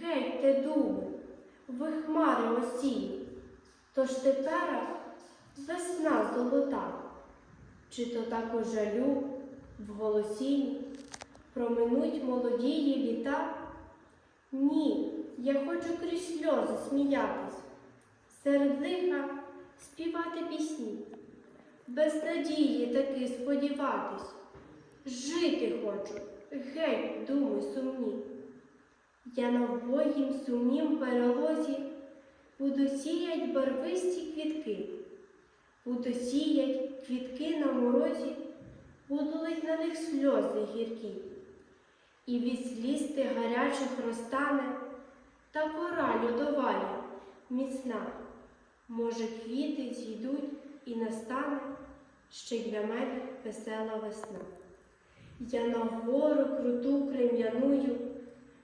гетьте думи, ви хмари осінні, тож тепер весна золота, чи то так у жалю в голосінні проминуть молодії літа? Ні, я хочу крізь сльози сміятись, серед лиха співати пісні, без надії таки сподіватись, жити хочу, геть, думи сумні. Я на вбогім сумнім перелозі. Буду сіять барвисті квітки, буду сіять квітки на морозі, буду лить на них сльози гіркі, і від сліз тих гарячих розтане. Та кора льодовая міцна. Може, квіти зійдуть і настане ще й для мене весела весна. Я на гору круту крем'яную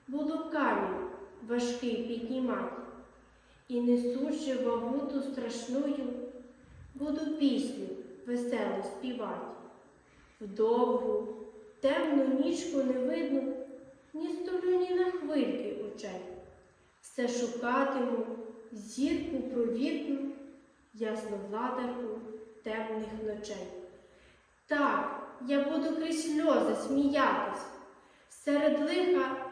буду камінь важкий піднімати, і несучи вагу ту страшную, буду пісню веселу співати. В довгу, темну нічку не видно ні столю, ні на хвильки очей. Все шукатиму, зірку провідну, ясну владарку темних ночей. Так, я буду крізь сльози сміятись, серед лиха